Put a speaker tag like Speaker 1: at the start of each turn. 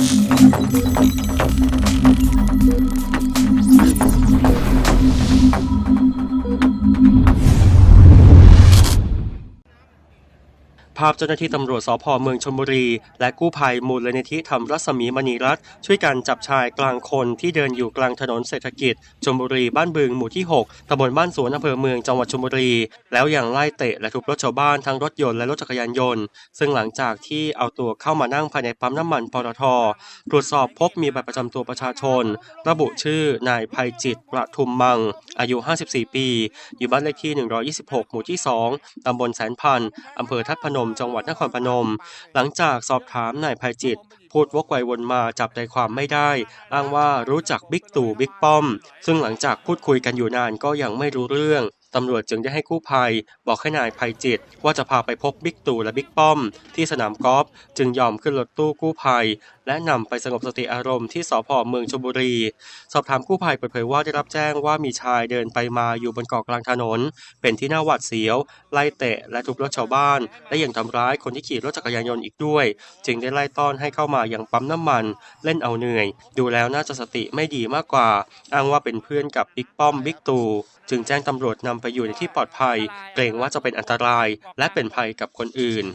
Speaker 1: Thank you. ภาพเจ้าหน้าที่ตำรวจสพเมืองชลบุรี และกู้ภัยมูลนิธิธรรมรัศมีมณีรัตน์ช่วยกันจับชายกลางคนที่เดินอยู่กลางถนนเศรษฐกิจชลบุรีบ้านบึงหมู่ที่ 6ตำบลบ้านสวนอำเภอเมืองจังหวัดชลบุรี แล้วยังไล่เตะและทุบรถชาวบ้านทั้งรถยนต์และรถจักรยานยนต์ ซึ่งหลังจากที่เอาตัวเข้ามานั่งภายในปั๊มน้ำมันปตทตรวจสอบพบมีบัตรประจำตัวประชาชน ระบุชื่อนายภัยจิตประทุมมัง อายุ 54 ปี อยู่บ้านเลขที่ 126 หมู่ที่ 2ตำบลแสนพันธ์อำเภอทัดพนมจังหวัดนครพนม หลังจากสอบถามนายภัยจิต พูดวกไววนมาจับใจความไม่ได้ อ้างว่ารู้จักบิ๊กตู่บิ๊กป้อม ซึ่งหลังจากพูดคุยกันอยู่นานก็ยังไม่รู้เรื่อง ตำรวจจึงได้ให้กู้ภัย บอกให้นายภัยจิต ว่าจะพาไปพบบิ๊กตู่และบิ๊กป้อม ที่สนามกอล์ฟจึงยอมขึ้นรถตู้กู้ภัย และนำไปสงบสติอารมณ์ที่สพเมืองชลบุรี สอบถามกู้ภัยเปิดเผยว่าได้รับแจ้งว่ามีชายเดินไปมาอยู่บนเกาะกลางถนน เป็นที่น่าหวาดเสียว ไล่เตะและทุบรถชาวบ้าน และยังทำร้ายคนที่ขี่รถจักรยานยนต์อีกด้วย จึงได้ไล่ต้อนให้เข้ามาอยังปั๊มน้ำมัน เล่นเอาเหนื่อย ดูแล้วน่าจะสติไม่ดีมากกว่า อ้างว่าเป็นเพื่อนกับบิ๊กป้อมบิ๊กตู่จึงแจ้งตำรวจนำไปอยู่ในที่ปลอดภัย เกรงว่าจะเป็นอันตรายและเป็นภัยกับคนอื่น